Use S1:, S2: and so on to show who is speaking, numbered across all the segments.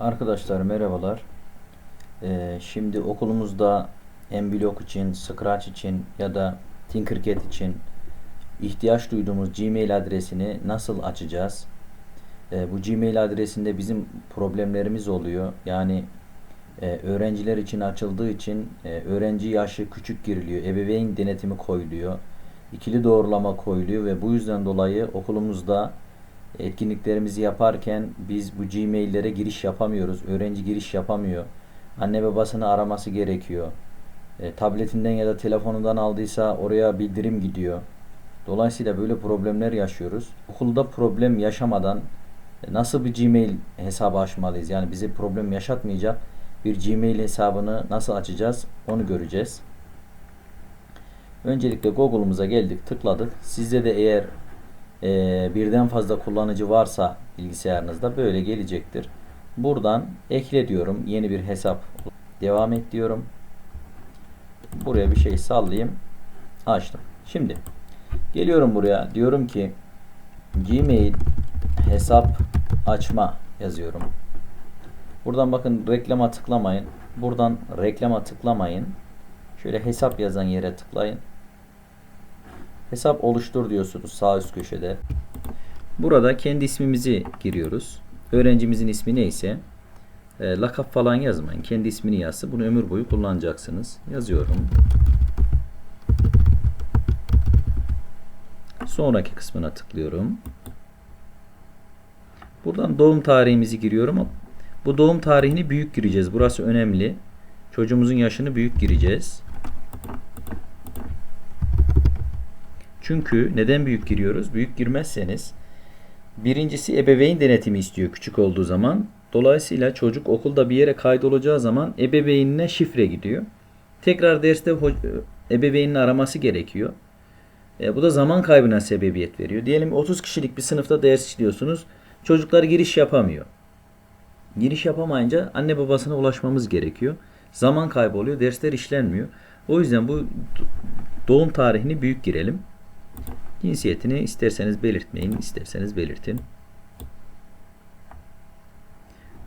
S1: Arkadaşlar merhabalar. Ee, şimdi okulumuzda MBlock için, Scratch için ya da Tinkercad için ihtiyaç duyduğumuz Gmail adresini nasıl açacağız? Ee, bu Gmail adresinde bizim problemlerimiz oluyor. Yani e, öğrenciler için açıldığı için e, öğrenci yaşı küçük giriliyor. Ebeveyn denetimi koyuluyor. İkili doğrulama koyuluyor ve bu yüzden dolayı okulumuzda etkinliklerimizi yaparken biz bu Gmail'lere giriş yapamıyoruz. Öğrenci giriş yapamıyor. Anne babasını araması gerekiyor. E, tabletinden ya da telefonundan aldıysa oraya bildirim gidiyor. Dolayısıyla böyle problemler yaşıyoruz. Okulda problem yaşamadan e, nasıl bir Gmail hesabı açmalıyız? Yani bize problem yaşatmayacak bir Gmail hesabını nasıl açacağız? Onu göreceğiz. Öncelikle Google'umuza geldik, tıkladık. Sizde de eğer e, birden fazla kullanıcı varsa bilgisayarınızda böyle gelecektir. Buradan ekle diyorum. Yeni bir hesap devam et diyorum. Buraya bir şey sallayayım. Açtım. Şimdi geliyorum buraya. Diyorum ki Gmail hesap açma yazıyorum. Buradan bakın reklama tıklamayın. Buradan reklama tıklamayın. Şöyle hesap yazan yere tıklayın. Hesap oluştur diyorsunuz sağ üst köşede. Burada kendi ismimizi giriyoruz. Öğrencimizin ismi neyse e, lakap falan yazmayın. Kendi ismini yazsın. Bunu ömür boyu kullanacaksınız. Yazıyorum. Sonraki kısmına tıklıyorum. Buradan doğum tarihimizi giriyorum. Bu doğum tarihini büyük gireceğiz. Burası önemli. Çocuğumuzun yaşını büyük gireceğiz. Çünkü neden büyük giriyoruz? Büyük girmezseniz birincisi ebeveyn denetimi istiyor küçük olduğu zaman. Dolayısıyla çocuk okulda bir yere kaydolacağı zaman ebeveynine şifre gidiyor. Tekrar derste ebeveynin araması gerekiyor. E, bu da zaman kaybına sebebiyet veriyor. Diyelim 30 kişilik bir sınıfta ders işliyorsunuz. Çocuklar giriş yapamıyor. Giriş yapamayınca anne babasına ulaşmamız gerekiyor. Zaman kaybı oluyor. Dersler işlenmiyor. O yüzden bu doğum tarihini büyük girelim. Cinsiyetini isterseniz belirtmeyin, isterseniz belirtin.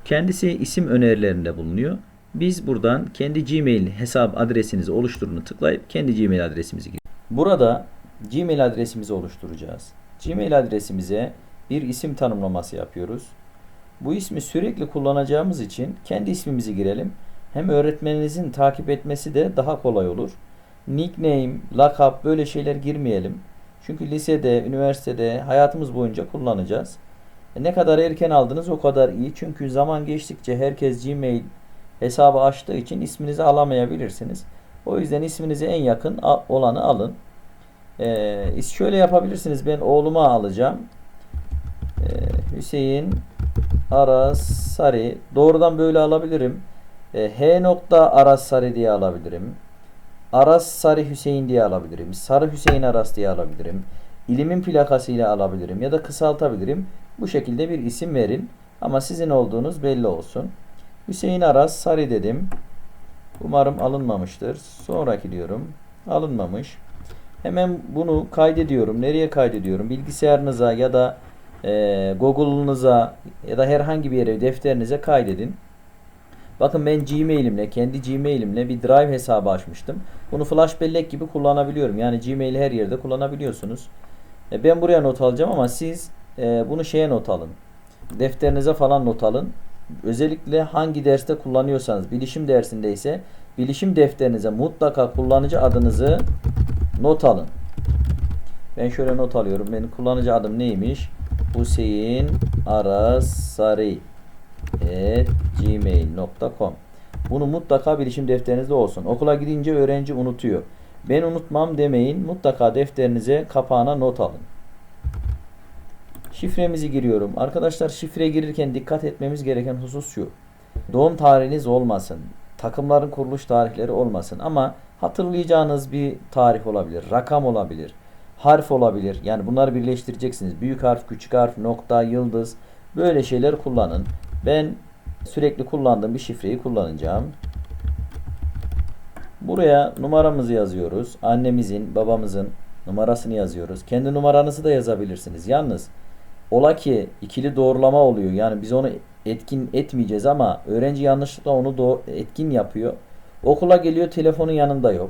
S1: Kendisi isim önerilerinde bulunuyor. Biz buradan kendi Gmail hesap adresinizi oluşturunu tıklayıp kendi Gmail adresimizi giriyoruz. Burada Gmail adresimizi oluşturacağız. Gmail adresimize bir isim tanımlaması yapıyoruz. Bu ismi sürekli kullanacağımız için kendi ismimizi girelim. Hem öğretmeninizin takip etmesi de daha kolay olur. Nickname, lakap böyle şeyler girmeyelim. Çünkü lisede, üniversitede hayatımız boyunca kullanacağız. E ne kadar erken aldınız o kadar iyi. Çünkü zaman geçtikçe herkes Gmail hesabı açtığı için isminizi alamayabilirsiniz. O yüzden isminize en yakın olanı alın. Ee, şöyle yapabilirsiniz. Ben oğluma alacağım. Ee, Hüseyin Aras Sarı. Doğrudan böyle alabilirim. Ee, H nokta Aras Sarı diye alabilirim. Aras Sarı Hüseyin diye alabilirim. Sarı Hüseyin Aras diye alabilirim. İlimin plakasıyla alabilirim ya da kısaltabilirim. Bu şekilde bir isim verin. Ama sizin olduğunuz belli olsun. Hüseyin Aras Sarı dedim. Umarım alınmamıştır. Sonraki diyorum. Alınmamış. Hemen bunu kaydediyorum. Nereye kaydediyorum? Bilgisayarınıza ya da e, Google'ınıza ya da herhangi bir yere defterinize kaydedin. Bakın ben Gmail'imle, kendi Gmail'imle bir Drive hesabı açmıştım. Bunu flash bellek gibi kullanabiliyorum. Yani Gmail'i her yerde kullanabiliyorsunuz. E, ben buraya not alacağım ama siz e, bunu şeye not alın. Defterinize falan not alın. Özellikle hangi derste kullanıyorsanız, bilişim dersinde ise bilişim defterinize mutlaka kullanıcı adınızı not alın. Ben şöyle not alıyorum. Benim kullanıcı adım neymiş? Hüseyin Aras Sarı gmail.com Bunu mutlaka bilişim defterinizde olsun. Okula gidince öğrenci unutuyor. Ben unutmam demeyin. Mutlaka defterinize kapağına not alın. Şifremizi giriyorum. Arkadaşlar şifre girirken dikkat etmemiz gereken husus şu. Doğum tarihiniz olmasın. Takımların kuruluş tarihleri olmasın. Ama hatırlayacağınız bir tarih olabilir. Rakam olabilir. Harf olabilir. Yani bunları birleştireceksiniz. Büyük harf, küçük harf, nokta, yıldız. Böyle şeyler kullanın. Ben sürekli kullandığım bir şifreyi kullanacağım. Buraya numaramızı yazıyoruz. Annemizin, babamızın numarasını yazıyoruz. Kendi numaranızı da yazabilirsiniz. Yalnız ola ki ikili doğrulama oluyor. Yani biz onu etkin etmeyeceğiz ama öğrenci yanlışlıkla onu etkin yapıyor. Okula geliyor telefonun yanında yok.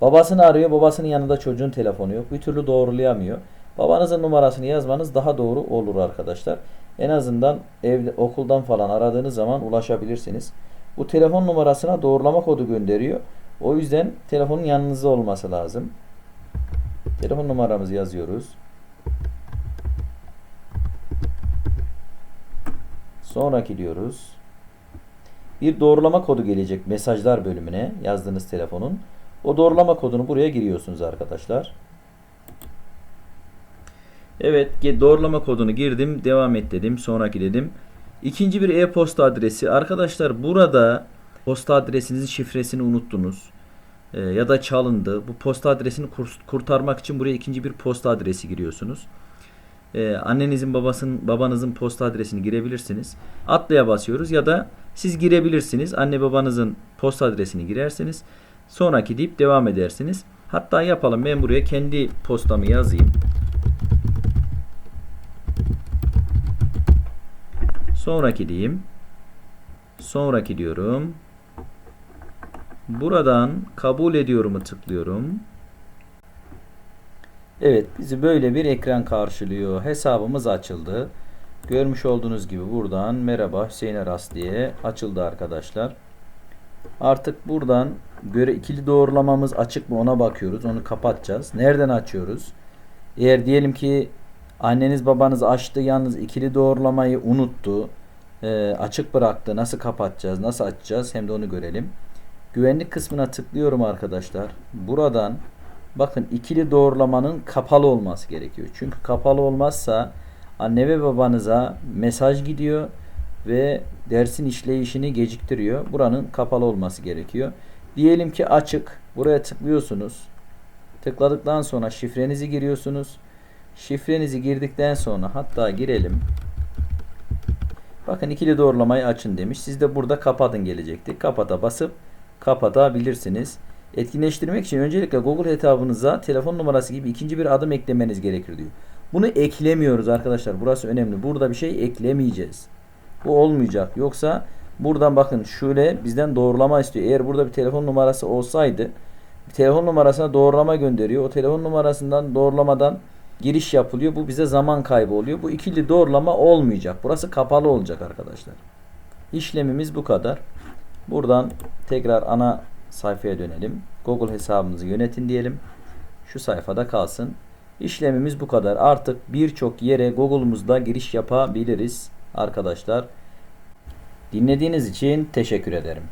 S1: Babasını arıyor babasının yanında çocuğun telefonu yok. Bir türlü doğrulayamıyor. Babanızın numarasını yazmanız daha doğru olur arkadaşlar. En azından evde okuldan falan aradığınız zaman ulaşabilirsiniz. Bu telefon numarasına doğrulama kodu gönderiyor. O yüzden telefonun yanınızda olması lazım. Telefon numaramızı yazıyoruz. Sonraki diyoruz. Bir doğrulama kodu gelecek mesajlar bölümüne yazdığınız telefonun. O doğrulama kodunu buraya giriyorsunuz arkadaşlar. Evet, doğrulama kodunu girdim, devam et dedim, sonraki dedim. İkinci bir e-posta adresi. Arkadaşlar burada posta adresinizin şifresini unuttunuz. Ee, ya da çalındı. Bu posta adresini kur- kurtarmak için buraya ikinci bir posta adresi giriyorsunuz. Ee, annenizin babasının babanızın posta adresini girebilirsiniz. Atlaya basıyoruz ya da siz girebilirsiniz. Anne babanızın posta adresini girersiniz. Sonraki deyip devam edersiniz. Hatta yapalım ben buraya kendi postamı yazayım. Sonraki diyeyim. Sonraki diyorum. Buradan kabul ediyorumu tıklıyorum. Evet bizi böyle bir ekran karşılıyor. Hesabımız açıldı. Görmüş olduğunuz gibi buradan merhaba Hüseyin Aras diye açıldı arkadaşlar. Artık buradan göre ikili doğrulamamız açık mı ona bakıyoruz. Onu kapatacağız. Nereden açıyoruz? Eğer diyelim ki anneniz babanız açtı yalnız ikili doğrulamayı unuttu. e, açık bıraktı. Nasıl kapatacağız? Nasıl açacağız? Hem de onu görelim. Güvenlik kısmına tıklıyorum arkadaşlar. Buradan bakın ikili doğrulamanın kapalı olması gerekiyor. Çünkü kapalı olmazsa anne ve babanıza mesaj gidiyor ve dersin işleyişini geciktiriyor. Buranın kapalı olması gerekiyor. Diyelim ki açık. Buraya tıklıyorsunuz. Tıkladıktan sonra şifrenizi giriyorsunuz. Şifrenizi girdikten sonra hatta girelim. Bakın ikili doğrulamayı açın demiş. Siz de burada kapatın gelecekti. Kapata basıp kapatabilirsiniz. Etkinleştirmek için öncelikle Google hesabınıza telefon numarası gibi ikinci bir adım eklemeniz gerekir diyor. Bunu eklemiyoruz arkadaşlar. Burası önemli. Burada bir şey eklemeyeceğiz. Bu olmayacak. Yoksa buradan bakın şöyle bizden doğrulama istiyor. Eğer burada bir telefon numarası olsaydı bir telefon numarasına doğrulama gönderiyor. O telefon numarasından doğrulamadan giriş yapılıyor. Bu bize zaman kaybı oluyor. Bu ikili doğrulama olmayacak. Burası kapalı olacak arkadaşlar. İşlemimiz bu kadar. Buradan tekrar ana sayfaya dönelim. Google hesabımızı yönetin diyelim. Şu sayfada kalsın. İşlemimiz bu kadar. Artık birçok yere Google'umuzda giriş yapabiliriz arkadaşlar. Dinlediğiniz için teşekkür ederim.